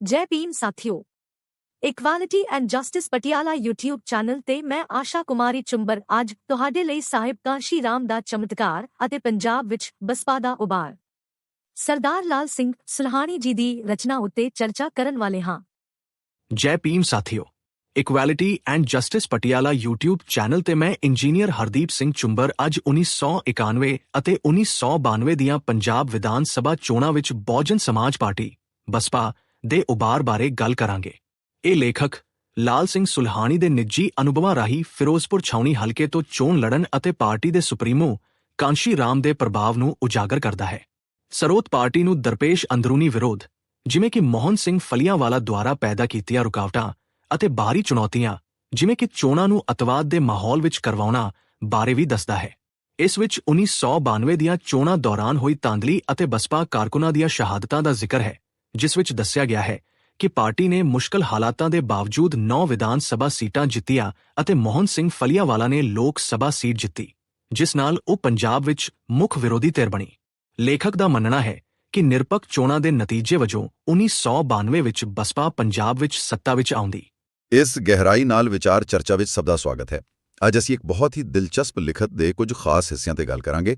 ਜੈ ਭੀਮ ਸਾਥੀਓ equality and justice Patiala YouTube channel ਤੇ ਮੈਂ ਆਸ਼ਾ ਕੁਮਾਰੀ ਚੁੰਬਰ ਅੱਜ ਤੁਹਾਡੇ ਲਈ ਸਾਹਿਬ ਕਾਂਸ਼ੀ ਰਾਮ ਦਾ ਚਮਤਕਾਰ ਅਤੇ ਪੰਜਾਬ ਵਿੱਚ ਬਸਪਾ ਦਾ ਉਬਾਰ ਸਰਦਾਰ ਲਾਲ ਸਿੰਘ ਸੁਲਹਾਣੀ ਜੀ ਦੀ ਰਚਨਾ ਉੱਤੇ ਚਰਚਾ ਕਰਨ ਵਾਲੇ ਹਾਂ। ਜੈ ਭੀਮ ਸਾਥੀਓ equality and justice Patiala YouTube channel ਤੇ ਮੈਂ ਇੰਜੀਨੀਅਰ ਹਰਦੀਪ ਸਿੰਘ ਚੁੰਬਰ ਅੱਜ 1991 ਅਤੇ 1992 ਦੀਆਂ ਪੰਜਾਬ ਵਿਧਾਨ ਸਭਾ ਚੋਣਾਂ ਵਿੱਚ ਬਹੁਜਨ ਸਮਾਜ ਪਾਰਟੀ, ਬਸਪਾ ਦੇ ਉਬਾਰ ਬਾਰੇ ਗੱਲ ਕਰਾਂਗੇ। ਇਹ ਲੇਖਕ ਲਾਲ ਸਿੰਘ ਸੁਲਹਾਣੀ ਦੇ ਨਿੱਜੀ ਅਨੁਭਵਾਂ ਰਾਹੀਂ ਫਿਰੋਜ਼ਪੁਰ ਛਾਉਣੀ ਹਲਕੇ ਤੋਂ ਚੋਣ ਲੜਨ ਅਤੇ ਪਾਰਟੀ ਦੇ ਸੁਪਰੀਮੋ ਕਾਂਸ਼ੀ ਰਾਮ ਦੇ ਪ੍ਰਭਾਵ ਨੂੰ ਉਜਾਗਰ ਕਰਦਾ ਹੈ। ਸਰੋਤ ਪਾਰਟੀ ਨੂੰ ਦਰਪੇਸ਼ ਅੰਦਰੂਨੀ ਵਿਰੋਧ, ਜਿਵੇਂ ਕਿ ਮੋਹਨ ਸਿੰਘ ਫਲੀਆਂਵਾਲਾ ਦੁਆਰਾ ਪੈਦਾ ਕੀਤੀਆਂ ਰੁਕਾਵਟਾਂ ਅਤੇ ਬਾਹਰੀ ਚੁਣੌਤੀਆਂ, ਜਿਵੇਂ ਕਿ ਚੋਣਾਂ ਨੂੰ ਅਤਵਾਦ ਦੇ ਮਾਹੌਲ ਵਿੱਚ ਕਰਵਾਉਣਾ ਬਾਰੇ ਵੀ ਦੱਸਦਾ ਹੈ। ਇਸ ਵਿੱਚ 1992 ਦੀਆਂ ਚੋਣਾਂ ਦੌਰਾਨ ਹੋਈ ਤਾਂਦਲੀ ਅਤੇ ਬਸਪਾ ਕਾਰਕੁਨਾਂ ਦੀਆਂ ਸ਼ਹਾਦਤਾਂ ਦਾ ਜ਼ਿਕਰ ਹੈ। ਜਿਸ ਵਿੱਚ ਦੱਸਿਆ ਗਿਆ ਹੈ ਕਿ ਪਾਰਟੀ ਨੇ ਮੁਸ਼ਕਲ ਹਾਲਾਤਾਂ ਦੇ ਬਾਵਜੂਦ 9 ਵਿਧਾਨ ਸਭਾ ਸੀਟਾਂ ਜਿੱਤੀਆਂ ਅਤੇ ਮੋਹਨ ਸਿੰਘ ਫਲੀਆਂਵਾਲਾ ਨੇ ਲੋਕ ਸਭਾ ਸੀਟ ਜਿੱਤੀ, ਜਿਸ ਨਾਲ ਉਹ ਪੰਜਾਬ ਵਿੱਚ ਮੁੱਖ ਵਿਰੋਧੀ ਧਿਰ ਬਣੀ। ਲੇਖਕ ਦਾ ਮੰਨਣਾ ਹੈ ਕਿ ਨਿਰਪੱਖ ਚੋਣਾਂ ਦੇ ਨਤੀਜੇ ਵਜੋਂ 1992 ਵਿੱਚ ਬਸਪਾ ਪੰਜਾਬ ਵਿੱਚ ਸੱਤਾ ਵਿੱਚ ਆਉਂਦੀ। ਇਸ ਗਹਿਰਾਈ ਨਾਲ ਵਿਚਾਰ ਚਰਚਾ ਵਿੱਚ ਸਭ ਦਾ ਸਵਾਗਤ ਹੈ। ਅੱਜ ਅਸੀਂ ਇੱਕ ਬਹੁਤ ਹੀ ਦਿਲਚਸਪ ਲਿਖਤ ਦੇ ਕੁਝ ਖਾਸ ਹਿੱਸਿਆਂ ਤੇ ਗੱਲ ਕਰਾਂਗੇ।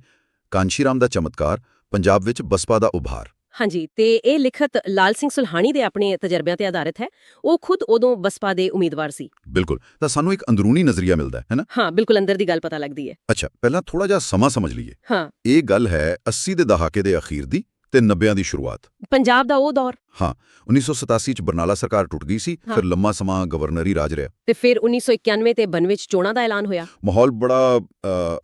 ਕਾਂਸ਼ੀਰਾਮ ਦਾ ਚਮਤਕਾਰ, ਪੰਜਾਬ ਵਿੱਚ ਬਸਪਾ ਦਾ ਉਭਾਰ। ਹਾਂਜੀ ਤੇ ਇਹ ਲਿਖਤ ਲਾਲ ਸਿੰਘ ਸੁਲਹਾਣੀ ਦੇ ਆਪਣੇ ਤਜਰਬਿਆਂ ਤੇ ਆਧਾਰਿਤ ਹੈ। ਉਹ ਖੁਦ ਉਦੋਂ ਬਸਪਾ ਦੇ ਉਮੀਦਵਾਰ ਸੀ। ਬਿਲਕੁਲ। ਤਾਂ ਸਾਨੂੰ ਇੱਕ ਅੰਦਰੂਨੀ ਨਜ਼ਰੀਆ ਮਿਲਦਾ ਹੈ ਨਾ? ਹਾਂ ਬਿਲਕੁਲ ਅੰਦਰ ਦੀ ਗੱਲ ਪਤਾ ਲੱਗਦੀ ਹੈ। ਅੱਛਾ ਪਹਿਲਾਂ ਥੋੜਾ ਜਿਹਾ ਸਮਾਂ ਸਮਝ ਲਈਏ। ਹਾਂ। ਇਹ ਗੱਲ ਹੈ 80 ਦੇ ਦਹਾਕੇ ਦੇ ਅਖੀਰ ਦੀ। ਤੇ 90ਾਂ ਦੀ ਸ਼ੁਰੂਆਤ। ਪੰਜਾਬ ਦਾ ਉਹ ਦੌਰ। ਹਾਂ 1987 ਚ ਬਰਨਾਲਾ ਸਰਕਾਰ ਟੁੱਟ ਗਈ ਸੀ। ਫਿਰ ਲੰਮਾ ਸਮਾਂ ਗਵਰਨਰੀ ਰਾਜ ਰਿਹਾ। ਤੇ ਫਿਰ 1991 ਤੇ 92 ਚ ਚੋਣਾਂ ਦਾ ਐਲਾਨ ਹੋਇਆ। ਮਾਹੌਲ ਬੜਾ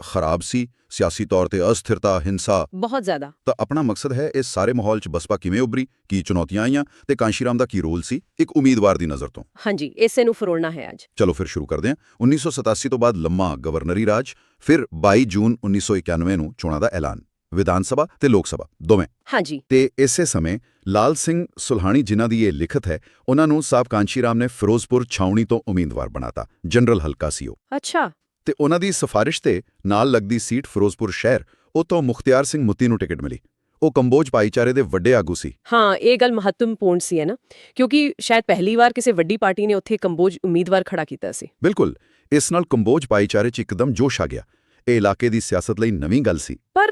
ਖਰਾਬ ਸੀ ਸਿਆਸੀ ਤੌਰ ਤੇ ਅਸਥਿਰਤਾ ਹਿੰਸਾ। ਬਹੁਤ ਜ਼ਿਆਦਾ। ਤਾਂ ਆਪਣਾ ਮਕਸਦ ਹੈ ਇਸ ਸਾਰੇ ਮਾਹੌਲ 'ਚ ਬਸਪਾ ਕਿਵੇਂ ਉੱਭਰੀ ਕੀ ਚੁਣੌਤੀਆਂ ਆਈਆਂ ਤੇ ਕਾਂਸ਼ੀਰਾਮ ਦਾ ਕੀ ਰੋਲ ਸੀ ਇੱਕ ਉਮੀਦਵਾਰ ਦੀ ਨਜ਼ਰ ਤੋਂ। ਹਾਂਜੀ ਇਸੇ ਨੂੰ ਫਰੋਲਣਾ ਹੈ ਅੱਜ। ਚਲੋ ਫਿਰ ਸ਼ੁਰੂ ਕਰਦੇ ਹਾਂ। 1987 ਤੋਂ ਬਾਅਦ ਲੰਮਾ ਗਵਰਨਰੀ ਰਾਜ ਫਿਰ 22 ਜੂਨ 1991 ਨੂੰ ਚੋਣਾਂ ਦਾ ਐਲਾਨ। ਵਿਧਾਨ ਸਭਾ ਤੇ ਲੋਕ ਸਭਾ ਦੋਵੇਂ। ਹਾਂਜੀ। ਤੇ ਇਸੇ ਸਮੇਂ ਲਾਲ ਸਿੰਘ ਸੁਲਹਾਣੀ ਜਿਨ੍ਹਾਂ ਦੀ ਇਹ ਲਿਖਤ ਹੈ ਉਹਨਾਂ ਨੂੰ ਸਾਹਿਬ ਕਾਂਸ਼ੀਰਾਮ ਨੇ ਫਿਰੋਜ਼ਪੁਰ ਛਾਉਣੀ ਤੋਂ ਉਮੀਦਵਾਰ ਬਣਾਤਾ ਜਨਰਲ ਹਲਕਾ ਸੀ ਉਹ। ਅੱਛਾ। ਤੇ ਉਹਨਾਂ ਦੀ ਸਿਫਾਰਿਸ਼ ਤੇ ਨਾਲ ਲੱਗਦੀ ਸੀਟ ਫਿਰੋਜ਼ਪੁਰ ਸ਼ਹਿਰ ਉਹ ਤੋਂ ਮੁਖਤਿਆਰ ਸਿੰਘ ਮੁੱਤੀ ਨੂੰ ਟਿਕਟ ਮਿਲੀ। ਉਹ ਕੰਬੋਜ ਭਾਈਚਾਰੇ ਦੇ ਵੱਡੇ ਆਗੂ ਸੀ। ਹਾਂ ਇਹ ਗੱਲ ਮਹੱਤਵਪੂਰਨ ਸੀ ਹੈ ਨਾ? ਕਿਉਂਕਿ ਸ਼ਾਇਦ ਪਹਿਲੀ ਵਾਰ ਕਿਸੇ ਵੱਡੀ ਪਾਰਟੀ ਨੇ ਉੱਥੇ ਕੰਬੋਜ ਉਮੀਦਵਾਰ ਖੜਾ ਕੀਤਾ ਸੀ। ਬਿਲਕੁਲ ਇਸ ਨਾਲ ਕੰਬੋਜ ਭਾਈਚਾਰੇ 'ਚ ਇੱਕਦਮ ਜੋਸ਼ ਆ ਗਿਆ। ਇਹ ਇਲਾਕੇ ਦੀ ਸਿਆਸਤ ਲਈ ਨਵੀਂ ਗੱਲ ਸੀ। ਪਰ